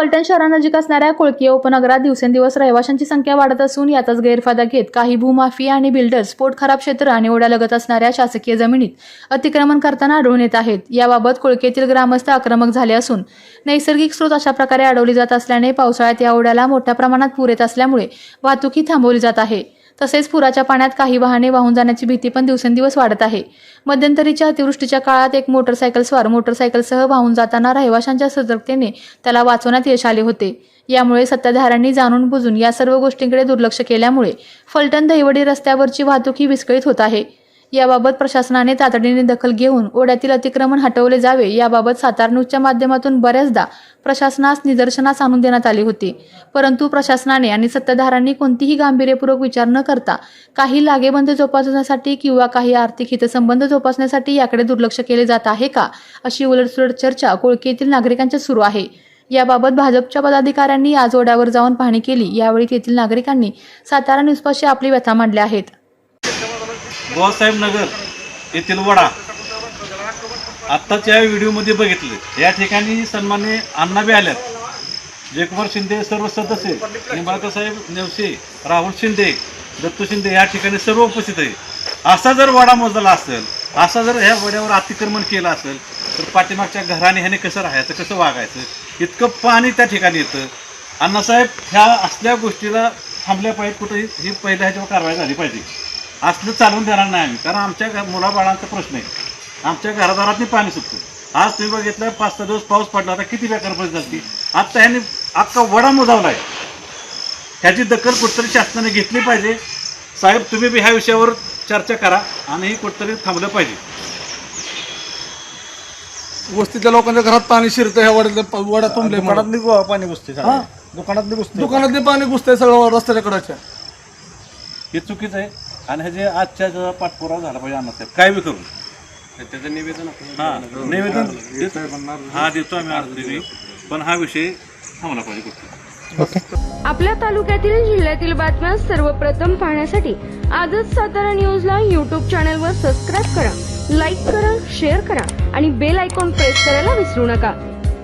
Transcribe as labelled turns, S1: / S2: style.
S1: फलटण शहरानजीक असणाऱ्या कोळकीय उपनगरात दिवसेंदिवस रहिवाशांची संख्या वाढत असून याचाच गैरफायदा घेत काही भूमाफिया आणि बिल्डर्स पोट खराब क्षेत्र आणि ओढ्यालगत असणाऱ्या शासकीय जमिनीत अतिक्रमण करताना आढळून येत आहेत. याबाबत कोळकेतील ग्रामस्थ आक्रमक झाले असून नैसर्गिक स्रोत अशा प्रकारे अडवली जात असल्याने पावसाळ्यात या ओढ्याला मोठ्या प्रमाणात पूर येत असल्यामुळे वाहतुकी थांबवली जात आहे. तसेच पुराच्या पाण्यात काही वाहने वाहून जाण्याची भीती पण दिवसेंदिवस वाढत आहे. मध्यंतरीच्या अतिवृष्टीच्या काळात एक मोटरसायकल स्वार मोटरसायकलसह वाहून जाताना रहिवाशांच्या सतर्कतेने त्याला वाचवण्यात यश आले होते. यामुळे सत्ताधाऱ्यांनी जाणून बुजून या सर्व गोष्टींकडे दुर्लक्ष केल्यामुळे फलटण दहिवडी रस्त्यावरची वाहतूक ही विस्कळीत होत आहे. याबाबत प्रशासनाने तातडीने दखल घेऊन ओढ्यातील अतिक्रमण हटवले जावे याबाबत सातार न्यूजच्या माध्यमातून बऱ्याचदा प्रशासनास निदर्शनास आणून देण्यात आले होते. परंतु प्रशासनाने आणि सत्ताधारांनी कोणतीही गांभीर्यपूर्वक विचार न करता काही लागेबंद जोपासण्यासाठी किंवा काही आर्थिक हितसंबंध जोपासण्यासाठी याकडे दुर्लक्ष केले जात आहे का अशी उलटसुलट चर्चा कोळकी येथील नागरिकांच्या सुरू आहे. याबाबत भाजपच्या पदाधिकाऱ्यांनी आज ओढ्यावर जाऊन पाहणी केली. यावेळी तेथील नागरिकांनी सातारा न्यूजपाशी आपली व्यथा मांडल्या आहेत.
S2: बुवासाहेब नगर येथील वडा. आत्ताच्या व्हिडिओमध्ये बघितले. या ठिकाणी सन्मान्य अण्णा बी आल्यात. जयकुमार शिंदे सर्व सदस्य निंबाळकर नेवसे राहुल शिंदे दत्तू शिंदे या ठिकाणी सर्व उपस्थित आहे. असा जर वडा मोजला असेल असा जर ह्या वड्यावर अतिक्रमण केलं असेल तर पाठीमागच्या घराने ह्याने कसं राहायचं कसं वागायचं? इतकं पाणी त्या ठिकाणी येतं. अण्णासाहेब ह्या असल्या गोष्टीला थांबल्या पाहिजे कुठंही ही पहिल्या ह्याच्यावर कारवाई झाली पाहिजे. असलं चालवून देणार नाही आम्ही. कारण आमच्या घ- मुलाबाळांचा प्रश्न आहे. आमच्या घरादारातनी पाणी सुटतं. आज तुम्ही बघितलं पाच सहा दिवस पाऊस पडला आता किती बेकार परिस्थिती झाली आत्ता ह्याने अख्खा वडा मोजावला आहे ह्याची दखल कुठतरी शासनाने घेतली पाहिजे. साहेब तुम्ही बी ह्या विषयावर चर्चा करा आणि ही कुठतरी थांबलं पाहिजे.
S3: वस्तीतल्या लोकांच्या घरात पाणी शिरतं ह्या वड्यात वड्या तुंबले
S4: निघू पाणी घुसते
S3: हा?
S4: दुकानात निघुसते
S3: दुकानातले पाणी घुसतंय सगळं रस्त्याच्या कडाच्या.
S2: हे चुकीचं आहे. आणि ह्याचे आजच्या जरा पाठपुरावा झाला पाहिजे अण्णासाहेब काय बी करून
S4: त्याचं निवेदन
S2: हा निवेदन हा देतो आम्ही अर्ज दिली पण हा विषय थांबला पाहिजे कुठे?
S5: आपल्या तालुक्यातील जिल्ह्यातील बातम्या सर्वप्रथम पाहण्यासाठी आजच सातारा न्यूजला यूट्यूब चॅनलवर सबस्क्राईब करा लाईक करा शेअर करा आणि बेल आयकॉन प्रेस करायला विसरू नका.